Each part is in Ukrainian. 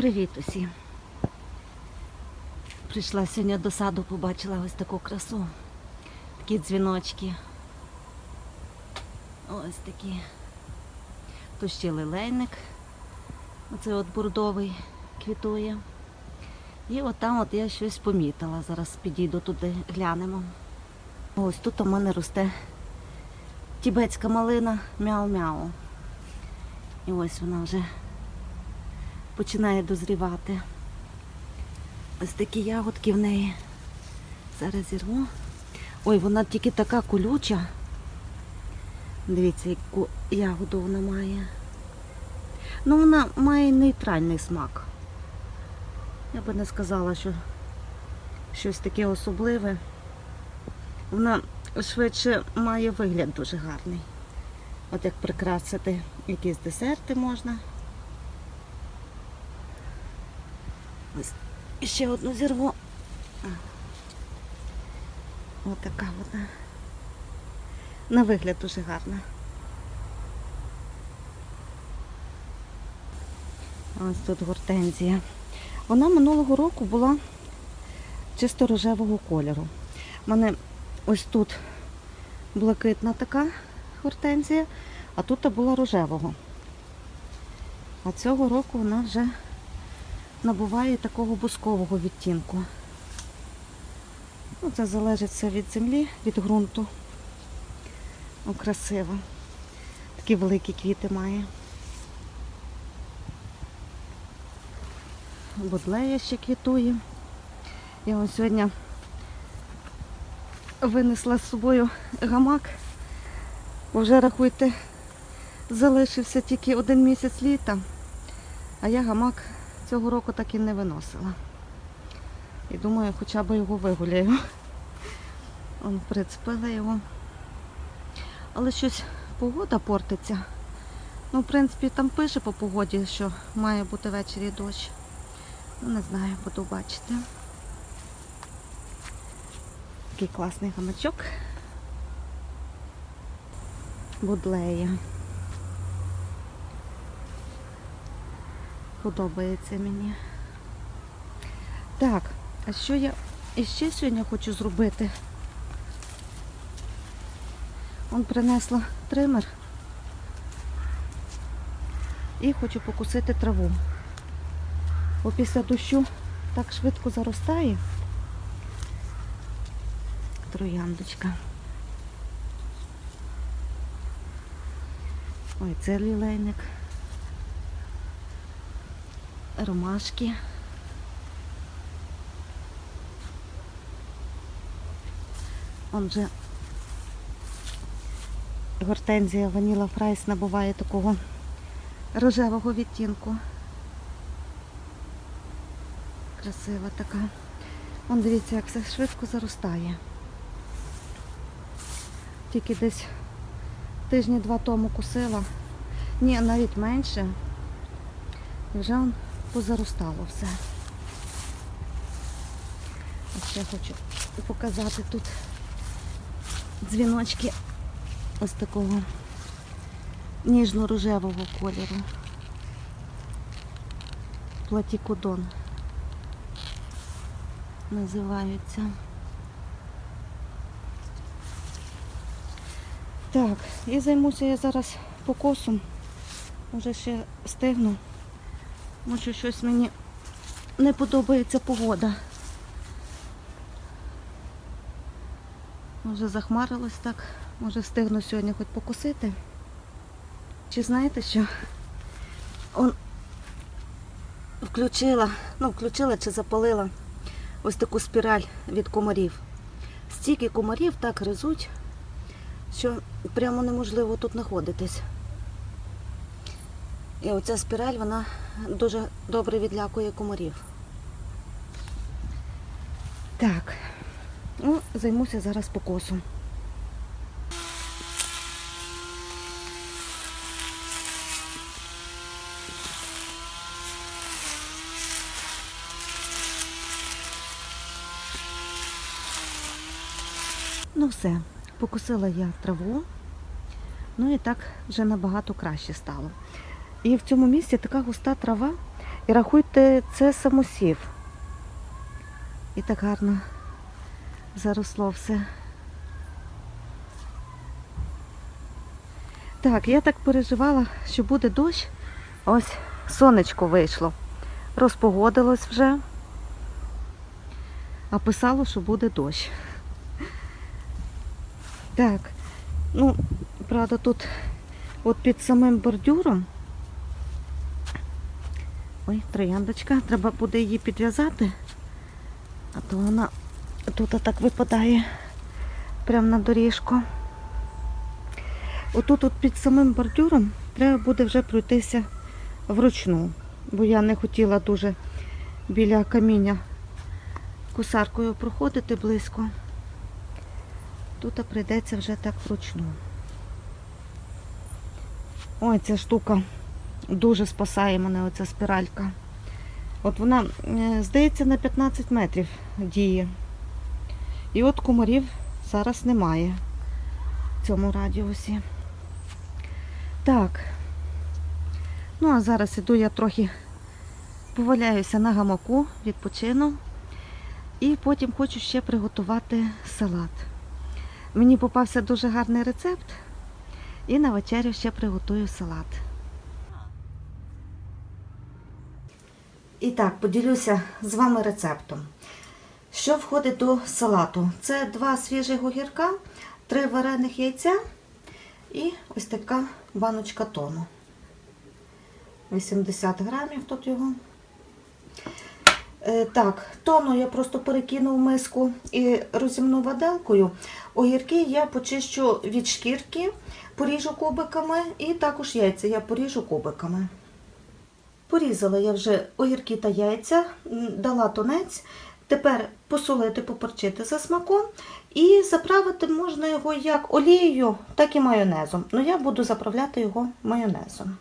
Привіт усім. Прийшла сьогодні до саду, побачила ось таку красу. Такі дзвіночки. Ось такі. Тут ще лилейник. Оце от бурдовий квітує. І от там от я щось помітила. Зараз підійду туди, глянемо. Ось тут у мене росте тібетська малина мяу-мяу. І ось вона вже починає дозрівати. Ось такі ягодки в неї. Зараз зірву. Ой, вона тільки така колюча. Дивіться, яку ягоду вона має. Ну, вона має нейтральний смак. Я би не сказала, що щось таке особливе. Вона швидше має вигляд дуже гарний. От як прикрасити якісь десерти можна. Ось ще одну зірву. Ось така вона. На вигляд дуже гарна. Ось тут гортензія. Вона минулого року була чисто рожевого кольору. У мене ось тут блакитна така гортензія, а тут була рожевого. А цього року вона вже набуває такого бускового відтінку. Ну, це залежить все від землі, від ґрунту. О, красиво. Такі великі квіти має. Будлея ще квітує. Я ось сьогодні винесла з собою гамак. Бо вже рахуйте, залишився тільки один місяць літа, а я гамак цього року так і не виносила. І думаю, хоча б його вигуляю. Он прицепила його. Але щось погода портиться. Ну, в принципі, там пише по погоді, що має бути ввечері дощ. Ну, не знаю, буду бачити. Такий класний гамачок. Будлея. Подобається мені. Так, а що я іще сьогодні хочу зробити? Он принесла тример і хочу покусити траву. Бо після дощу так швидко заростає. Трояндочка. Ой, це лілейник. Ромашки. Он же гортензія Ваніла Фрайс набуває такого рожевого відтінку. Красива така. Вон дивіться, як все швидко заростає. Тільки десь тижні два тому кусила. Ні, навіть менше. І вже он позаростало все. А ще хочу показати тут дзвіночки ось такого ніжно-рожевого кольору. Платікодон називаються. Так, і займуся я зараз покосом. Може ще встигну. Може щось мені не подобається погода. Може захмарилось так, може встигну сьогодні хоч покосити. Чи знаєте що? Он включила, ну включила чи запалила ось таку спіраль від комарів. Стільки комарів так гризуть, що прямо неможливо тут знаходитись. І оця спіраль, вона дуже добре відлякує комарів. Так, ну, займуся зараз покосом. Ну все, покусила я траву. Ну і так вже набагато краще стало. І в цьому місці така густа трава. І рахуйте, це самосів. І так гарно заросло все. Так, я так переживала, що буде дощ. Ось сонечко вийшло. Розпогодилось вже. А писало, що буде дощ. Так, ну, правда, тут от під самим бордюром. Ой, трояндочка, треба буде її підв'язати, а то вона тут так випадає прямо на доріжку. Отут от під самим бордюром треба буде вже пройтися вручну, бо я не хотіла дуже біля каміння косаркою проходити близько. Тут прийдеться вже так вручну. Ой, ця штука дуже спасає мене, оця спіралька. От вона, е, здається, на 15 метрів діє. І от комарів зараз немає в цьому радіусі. Так. Ну, а зараз іду я трохи поваляюся на гамаку, відпочину. І потім хочу ще приготувати салат. Мені попався дуже гарний рецепт. І на вечерю ще приготую салат. І так, поділюся з вами рецептом. Що входить до салату? Це два свіжих огірка, три варених яйця і ось така баночка тону. 80 грамів тут його. Е, Так, тону я просто перекину в миску і розімну виделкою. Огірки я почищу від шкірки, поріжу кубиками і також яйця я поріжу кубиками. Порізала я вже огірки та яйця, дала тунець. Тепер посолити, поперчити за смаком. І заправити можна його як олією, так і майонезом. Ну я буду заправляти його майонезом.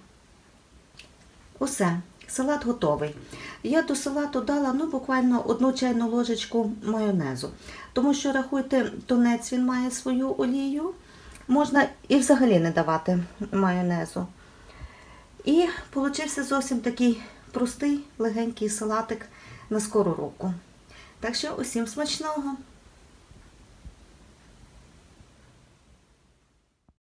Усе, салат готовий. Я до салату дала ну, буквально одну чайну ложечку майонезу. Тому що, рахуйте, тунець він має свою олію. Можна і взагалі не давати майонезу. І получився зовсім такий простий, легенький салатик на скору руку. Так що усім смачного!